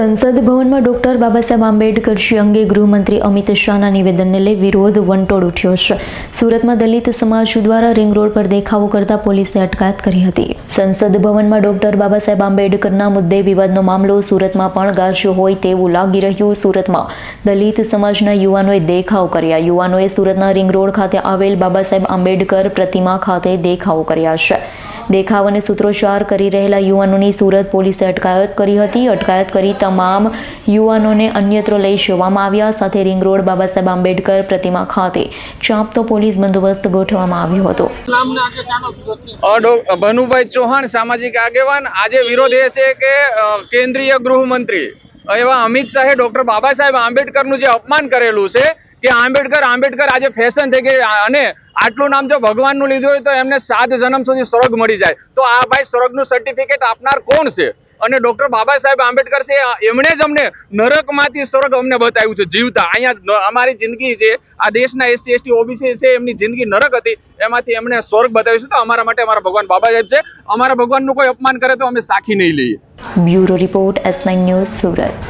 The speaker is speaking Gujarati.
સંસદ ભવનમાં ડોક્ટર બાબાસાહેબ આંબેડકર આંબેડકરજી અંગે ગૃહમંત્રી અમિત શાહના નિવેદનને લઈ વિરોધ વંટોળ ઉઠ્યો છે. સુરતમાં દલિત સમાજ દ્વારા રિંગ રોડ પર દેખાવો કરતા પોલીસે અટકાયત કરી હતી. સંસદ ભવનમાં ડોક્ટર બાબાસાહેબ આંબેડકરના મુદ્દે વિવાદનો મામલો સુરતમાં પણ ગાજ્યો હોય તેવું લાગી રહ્યું સુરતમાં. દલિત સમાજના યુવાનોએ દેખાવ કર્યા. યુવાનોએ સુરતના રિંગ રોડ ખાતે આવેલ બાબા સાહેબ આંબેડકર પ્રતિમા ખાતે દેખાવો કર્યા છે. દેખાવ અને સૂત્રોચ્ચાર કરી રહેલા યુવાનોની સુરત પોલીસે અટકાયત કરી હતી. અટકાયત કરી તમામ યુવાનોને અન્યત્ર લઈ જવામાં આવ્યા. સાથે રિંગ રોડ બાબા સાહેબ આંબેડકર પ્રતિમા ખાતે ચાંપતો પોલીસ બંદોબસ્ત ગોઠવવામાં આવ્યો હતો. ભનુભાઈ ચૌહાણ સામાજિક આગેવાન. આજે વિરોધ એ છે કે કેન્દ્રીય ગૃહમંત્રી એવા અમિત શાહે ડોક્ટર બાબા સાહેબ આંબેડકરનું જે અપમાન કરેલું છે કે આંબેડકર આંબેડકર આજે ફેશન થઈ ગઈ. અને આટલું નામ જો ભગવાનનું લીધું હોય તો એમને સાત જન્મ સુધી સ્વર્ગ મળી જાય. તો આ ભાઈ સ્વર્ગનું સર્ટિફિકેટ આપનાર કોણ છે? અને ડોક્ટર બાબા સાહેબ આંબેડકર છે એમણે જ અમને નરકમાંથી સ્વર્ગ અમને બતાવ્યું છે, જીવતા. અહીંયા અમારી જિંદગી છે આ દેશના એસસી, એસટી, ઓબીસી છે, એમની જિંદગી નરક હતી. એમાંથી એમણે સ્વર્ગ બતાવ્યું છે. તો અમારા માટે અમારા ભગવાન બાબા સાહેબ છે. અમારા ભગવાનનું કોઈ અપમાન કરે તો અમે સાખી નહીં લઈએ. Bureau report S news Surat.